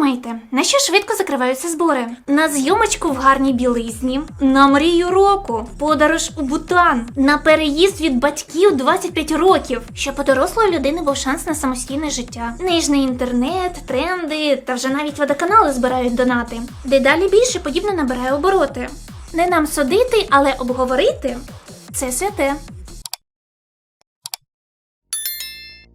думаєте, на що швидко закриваються збори? На зйомочку в гарній білизні, на мрію року, подорож у Бутан, на переїзд від батьків 25 років, щоб у дорослої людини був шанс на самостійне життя. Нижний інтернет, тренди та вже навіть водоканали збирають донати. Дедалі більше подібне набирає обороти. Не нам судити, але обговорити це святе.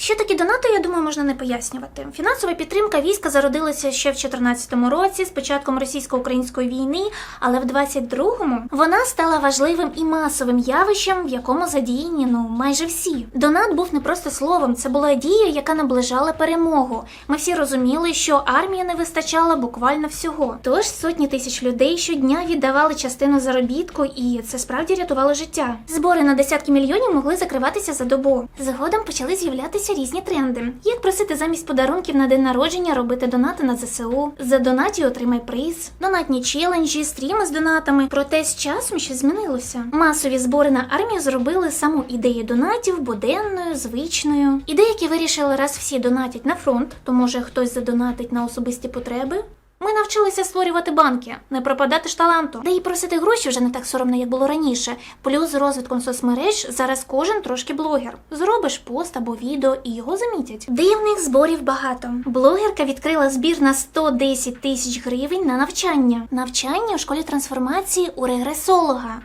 Що такі донати, я думаю, можна не пояснювати. Фінансова підтримка війська зародилася ще в 2014 році з початком російсько-української війни, але в 22-му вона стала важливим і масовим явищем, в якому задіяні ну майже всі. Донат був не просто словом, це була дія, яка наближала перемогу. Ми всі розуміли, що армії не вистачало буквально всього. Тож сотні тисяч людей щодня віддавали частину заробітку, і це справді рятувало життя. Збори на десятки мільйонів могли закриватися за добу. Згодом почали з'являтися різні тренди. Як просити замість подарунків на день народження робити донати на ЗСУ, за донаті отримай приз, донатні челенджі, стріми з донатами. Проте з часом щось змінилося. Масові збори на армію зробили саму ідею донатів буденною, звичною. І деякі вирішили, раз всі донатять на фронт, то може хтось задонатить на особисті потреби. Ми навчилися створювати банки, не пропадати ж таланту. Де і просити гроші вже не так соромно, як було раніше. Плюс з розвитком соцмереж зараз кожен трошки блогер. Зробиш пост або відео і його замітять. Дивних зборів багато. Блогерка відкрила збір на 110 тисяч гривень на навчання. Навчання у школі трансформації у регресолога.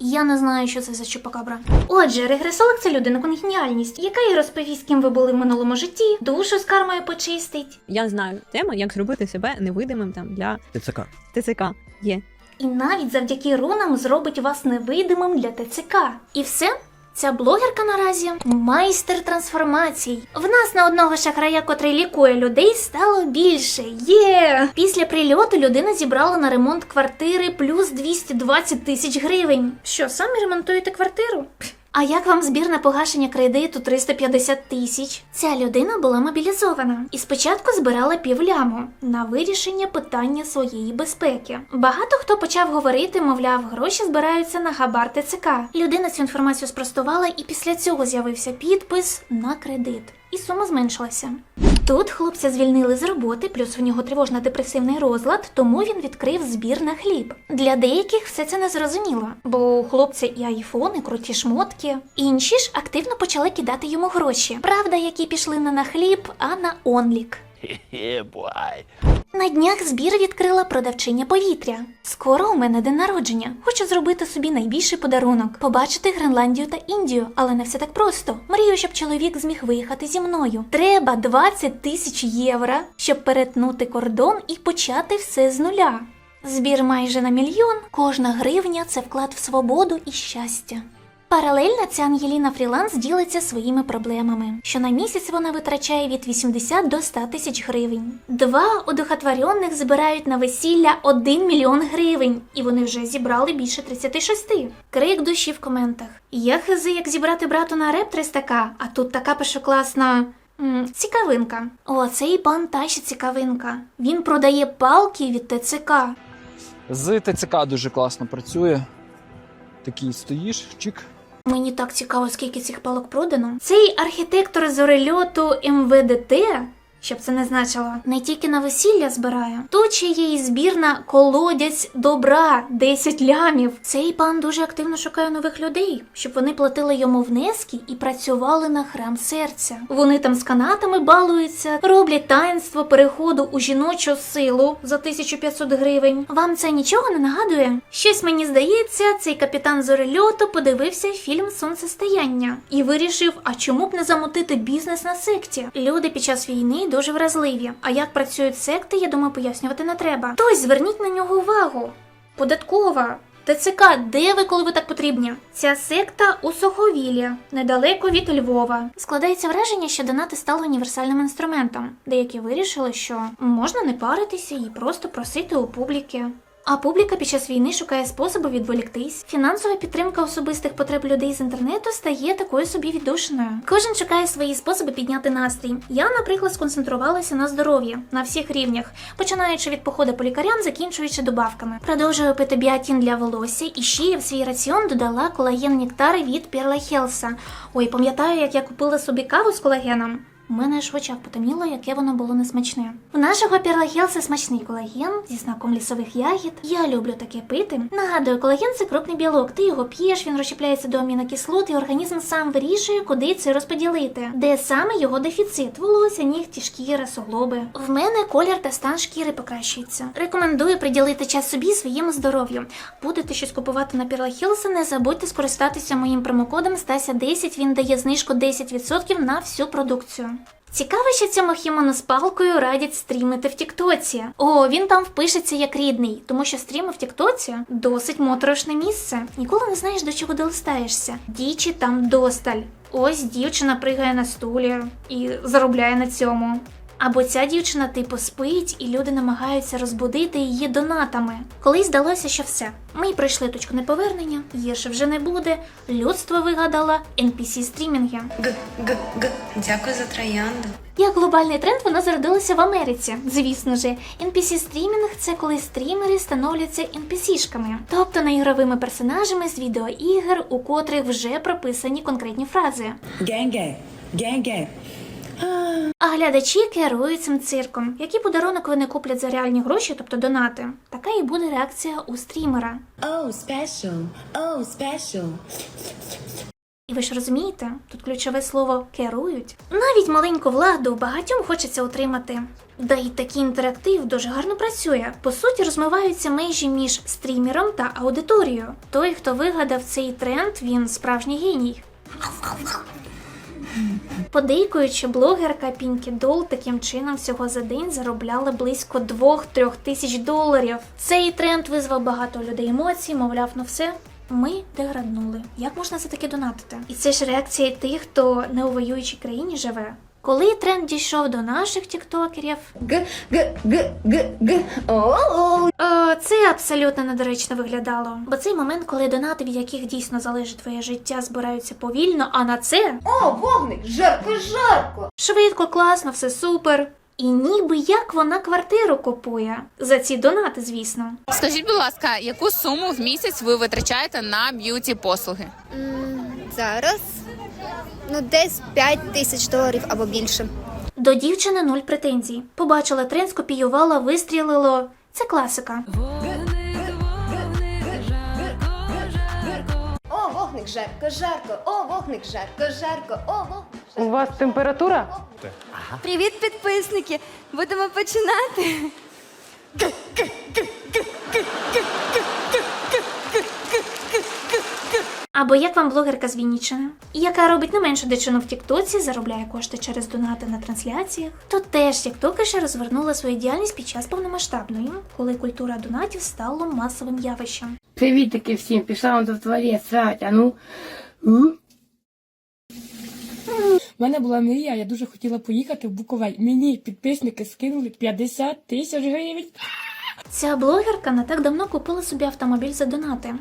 Я не знаю, що це за чупакабра. Отже, регресолог це людина конгеніальність, яка і розповість, ким ви були в минулому житті, душу з кармою почистить. Я знаю тему, як зробити себе невидимим там для ТЦК. ТЦК. Є. І навіть завдяки рунам зробить вас невидимим для ТЦК. І все. Ця блогерка наразі майстер трансформацій. В нас на одного шахрая, котрий лікує людей, стало більше. Є! Після прильоту людина зібрала на ремонт квартири плюс 220 тисяч гривень. Що, самі ремонтуєте квартиру? А як вам збір на погашення кредиту 350 тисяч? Ця людина була мобілізована і спочатку збирала півляму на вирішення питання своєї безпеки. Багато хто почав говорити, мовляв, гроші збираються на хабар ТЦК. Людина цю інформацію спростувала, і після цього з'явився підпис на кредит. І сума зменшилася. Тут хлопця звільнили з роботи, плюс в нього тривожно-депресивний розлад, тому він відкрив збір на хліб. Для деяких все це не зрозуміло, бо у хлопця і айфони, круті шмотки. Інші ж активно почали кидати йому гроші. Правда, які пішли не на хліб, а на онлік. Yeah. На днях збір відкрила продавчиня повітря. Скоро у мене день народження. Хочу зробити собі найбільший подарунок побачити Гренландію та Індію, але не все так просто. Мрію, щоб чоловік зміг виїхати зі мною. Треба 20 тисяч євро, щоб перетнути кордон і почати все з нуля. Збір майже на мільйон. Кожна гривня це вклад в свободу і щастя. Паралельно ця Ангеліна Фріланс ділиться своїми проблемами. що на місяць вона витрачає від 80 до 100 тисяч гривень. Два одухотворенних збирають на весілля 1 мільйон гривень, і вони вже зібрали більше 36. Крик душі в коментах. Я хизи, як зібрати брату на реп 300к, а тут така першокласна. Цікавинка. О, цей пан та ще цікавинка. Він продає палки від ТЦК. З ТЦК дуже класно працює. Такий стоїш, чик. Мені так цікаво, скільки цих палок продано. Цей архітектор зорельоту МВДТ, щоб це не значило, не тільки на весілля збирає. Тут ще є і збір на колодязь добра 10 лямів. Цей пан дуже активно шукає нових людей, щоб вони платили йому внески і працювали на храм серця. Вони там з канатами балуються, роблять таїнство переходу у жіночу силу за 1500 гривень. Вам це нічого не нагадує? Щось мені здається, цей капітан зорельоту подивився фільм Сонцестояння і вирішив, а чому б не замутити бізнес на секті? Люди під час війни дуже вразливі. А як працюють секти, я думаю, пояснювати не треба. Тось зверніть на нього увагу. Податкова. ТЦК, де ви, коли ви так потрібні? Ця секта у Соховілі, недалеко від Львова. Складається враження, що донати стали універсальним інструментом. Деякі вирішили, що можна не паритися і просто просити у публіки. А публіка під час війни шукає способи відволіктись. Фінансова підтримка особистих потреб людей з інтернету стає такою собі віддушиною. Кожен шукає свої способи підняти настрій. Я, наприклад, сконцентрувалася на здоров'ї на всіх рівнях, починаючи від походу по лікарям, закінчуючи добавками. Продовжую пити біотін для волосся і ще я в свій раціон додала колаген нектари від Перла Хелса. Ой, пам'ятаю, як я купила собі каву з колагеном. Мене аж в очах потемніло, яке воно було несмачне. В нашого пірлагелса смачний колаген зі смаком лісових ягід. Я люблю таке пити. Нагадую, колаген це крупний білок. Ти його п'єш, він розщепляється до амінокислот, і організм сам вирішує, куди це розподілити. Де саме його дефіцит? Волосся, нігті, шкіра, суглоби. В мене колір та стан шкіри покращується. Рекомендую приділити час собі своєму здоров'ю. Будете щось купувати на Пірлахілса, не забудьте скористатися моїм промокодом Стася10, він дає знижку 10% на всю продукцію. Цікаво, що цьому хімону з палкою радять стрімити в Тіктоці. О, він там впишеться як рідний, тому що стріми в Тіктоці досить моторошне місце. Ніколи не знаєш, до чого долистаєшся. Дічі там досталь. Ось дівчина пригає на стулі і заробляє на цьому. Або ця дівчина типу спить, і люди намагаються розбудити її донатами. Колись здалося, що все. Ми пройшли точку неповернення, гірше вже не буде. Людство вигадало NPC стрімінги. Г, г, г. Дякую за троянду. Як глобальний тренд воно зародилося в Америці. Звісно ж, NPC стрімінг це коли стрімери становляться NPC-шками, тобто неігровими персонажами з відеоігр, у котрих вже прописані конкретні фрази. Gang gang. А глядачі керують цим цирком. Який подарунок вони куплять за реальні гроші, тобто донати, така і буде реакція у стрімера. Oh, special. Oh, special. І ви ж розумієте, тут ключове слово керують. Навіть маленьку владу багатьом хочеться отримати. Да й такий інтерактив дуже гарно працює. По суті, розмиваються межі між стрімером та аудиторією. Той, хто вигадав цей тренд, він справжній геній. Подейкуючи, блогерка Пінкі Дол таким чином всього за день заробляла близько 2-3 тисяч доларів. Цей тренд визвав багато людей емоцій, мовляв, ну все. Ми деграднули. Як можна за таке донатити? І це ж реакція тих, хто не у воюючій країні живе. Коли тренд дійшов до наших тіктокерів, Г, г, г, г, г. О, Е, Це абсолютно недоречно виглядало. Бо цей момент, коли донати, від яких дійсно залежить твоє життя, збираються повільно, а на це О, вогник, жарко, жарко. швидко, класно, все супер. І ніби як вона квартиру купує за ці донати, звісно. Скажіть, будь ласка, яку суму в місяць ви витрачаєте на б'юті послуги? Зараз ну десь 5 тисяч доларів або більше. До дівчини нуль претензій. Побачила тренд, скопіювала, вистрілило. Це класика. О, вогник, жарко, жарко. О, вогник, жарко, жарко. О, вогник. У вас температура? Привіт, підписники! Будемо починати. Або як вам блогерка з Вінниччини, яка робить не меншу дичину в Тіктоці, заробляє кошти через донати на трансляціях. Тут теж тіктокерша розвернула свою діяльність під час повномасштабної, коли культура донатів стала масовим явищем. Привітики всім, пішла вам до творець, срать, а ну. У мене була мрія, я дуже хотіла поїхати в Буковель. Мені підписники скинули 50 тисяч гривень. Ця блогерка не так давно купила собі автомобіль за донати.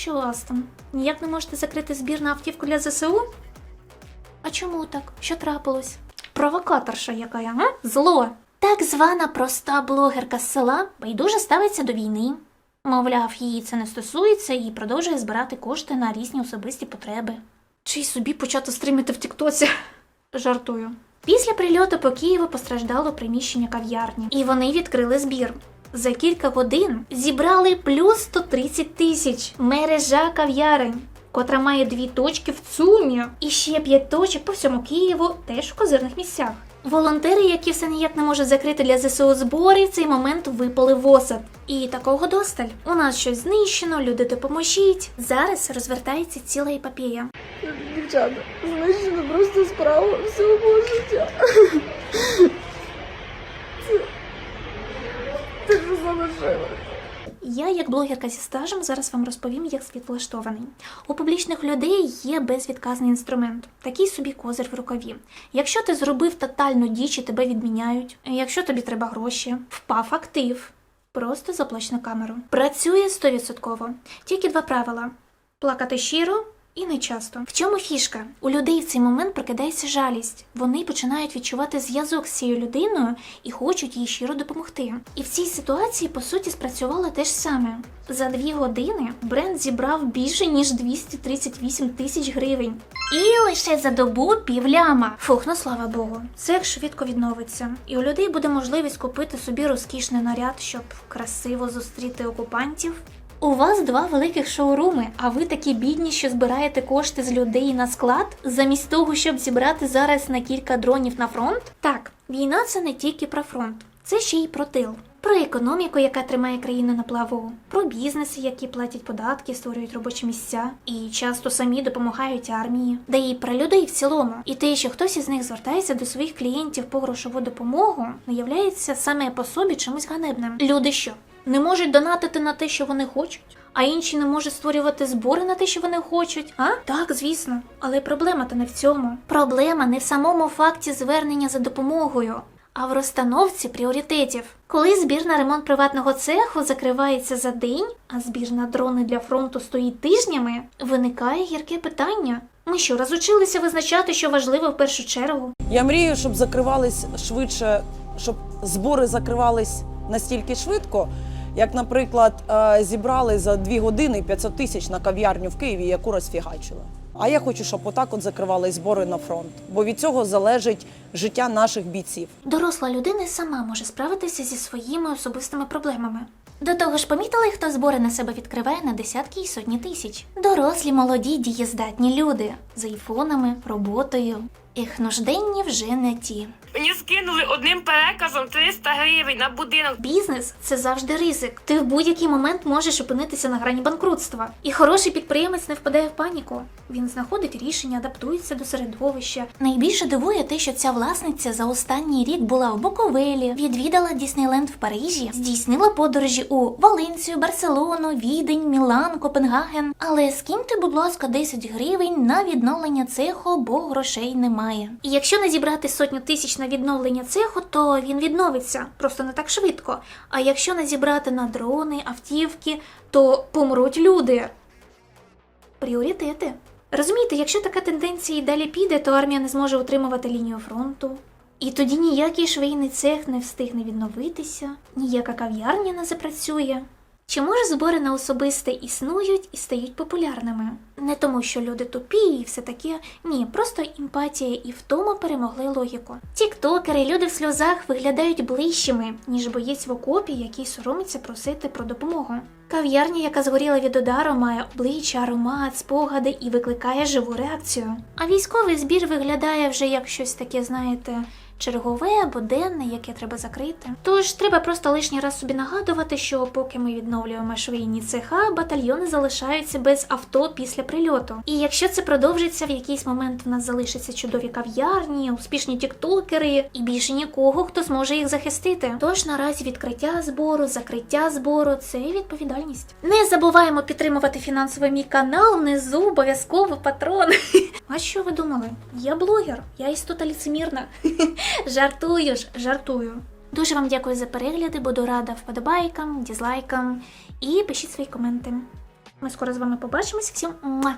Що у вас там? Ніяк не можете закрити збір на автівку для ЗСУ? А чому так? Що трапилось? Провокаторша яка я, а? Зло. Так звана проста блогерка з села байдуже ставиться до війни. Мовляв, її це не стосується і продовжує збирати кошти на різні особисті потреби. Чи й собі почати стрімити в Тіктоці? Жартую. Після прильоту по Києву постраждало приміщення кав'ярні, і вони відкрили збір. За кілька годин зібрали плюс 130 тисяч. Мережа кав'ярень, котра має дві точки в ЦУМі, і ще п'ять точок по всьому Києву, теж в козирних місцях. Волонтери, які все ніяк не можуть закрити для ЗСУ збори, цей момент випали в осад. І такого досталь. У нас щось знищено, люди допоможіть. Зараз розвертається ціла епопея. Дівчата, знищено просто справа всього мого життя. Це що залишилось? Я, як блогерка зі стажем, зараз вам розповім, як світ влаштований. У публічних людей є безвідказний інструмент, такий собі козир в рукаві. Якщо ти зробив тотальну діч і тебе відміняють, якщо тобі треба гроші, впав актив. Просто заплач на камеру. Працює 100%. Тільки два правила: плакати щиро І не часто. В чому фішка? У людей в цей момент прокидається жалість. Вони починають відчувати зв'язок з цією людиною і хочуть їй щиро допомогти. І в цій ситуації, по суті, спрацювало те ж саме. За дві години бренд зібрав більше ніж 238 тисяч гривень. І лише за добу півляма. Фух, ну слава Богу, це швидко відновиться. І у людей буде можливість купити собі розкішний наряд, щоб красиво зустріти окупантів. У вас два великих шоуруми, а ви такі бідні, що збираєте кошти з людей на склад, замість того, щоб зібрати зараз на кілька дронів на фронт? Так, війна це не тільки про фронт, це ще й про тил. Про економіку, яка тримає країну на плаву, про бізнеси, які платять податки, створюють робочі місця і часто самі допомагають армії, да і про людей в цілому. І те, що хтось із них звертається до своїх клієнтів по грошову допомогу, не являється саме по собі чимось ганебним. Люди що не можуть донатити на те, що вони хочуть, а інші не можуть створювати збори на те, що вони хочуть. А так, звісно. Але проблема то не в цьому. Проблема не в самому факті звернення за допомогою. А в розстановці пріоритетів. Коли збір на ремонт приватного цеху закривається за день, а збір на дрони для фронту стоїть тижнями, виникає гірке питання. Ми що, розучилися визначати, що важливо в першу чергу? Я мрію, щоб закривались швидше, щоб збори закривались настільки швидко, як, наприклад, е, зібрали за дві години 500 тисяч на кав'ярню в Києві, яку розфігачили. А я хочу, щоб отак от закривались збори на фронт, бо від цього залежить життя наших бійців. Доросла людина сама може справитися зі своїми особистими проблемами. До того ж, помітили, хто збори на себе відкриває на десятки і сотні тисяч. Дорослі, молоді, дієздатні люди з айфонами, роботою. Їх нужденні вже не ті. Мені скинули одним переказом 300 гривень на будинок. Бізнес це завжди ризик. Ти в будь-який момент можеш опинитися на грані банкрутства. І хороший підприємець не впадає в паніку. Він знаходить рішення, адаптується до середовища. Найбільше дивує те, що ця власниця за останній рік була в Буковелі, відвідала Діснейленд в Парижі, здійснила подорожі у Валенцію, Барселону, Відень, Мілан, Копенгаген. Але скиньте, будь ласка, 10 гривень на відновлення цеху, бо грошей немає. І якщо не зібрати сотню тисяч на відновлення цеху, то він відновиться просто не так швидко. А якщо не зібрати на дрони, автівки, то помруть люди. Пріоритети. Розумієте, якщо така тенденція і далі піде, то армія не зможе утримувати лінію фронту. І тоді ніякий швейний цех не встигне відновитися, ніяка кав'ярня не запрацює. Чи може збори на особисте існують і стають популярними? Не тому, що люди тупі і все таке. Ні, просто емпатія і втома перемогли логіку. Тіктокери, люди в сльозах виглядають ближчими, ніж боєць в окопі, який соромиться просити про допомогу. Кав'ярня, яка згоріла від удару, має обличчя, аромат, спогади і викликає живу реакцію. А військовий збір виглядає вже як щось таке, знаєте, чергове або денне, яке треба закрити. Тож треба просто лишній раз собі нагадувати, що поки ми відновлюємо швейні цеха, батальйони залишаються без авто після прильоту. І якщо це продовжиться, в якийсь момент в нас залишаться чудові кав'ярні, успішні тіктокери і більше нікого, хто зможе їх захистити. Тож наразі відкриття збору, закриття збору це відповідальність. Не забуваємо підтримувати фінансово мій канал внизу обов'язково патрон. А що ви думали? Я блогер, я істота ліцемірна. Жартую ж, жартую. Дуже вам дякую за перегляди, буду рада вподобайкам, дізлайкам і пишіть свої коменти. Ми скоро з вами побачимось. Всім муа!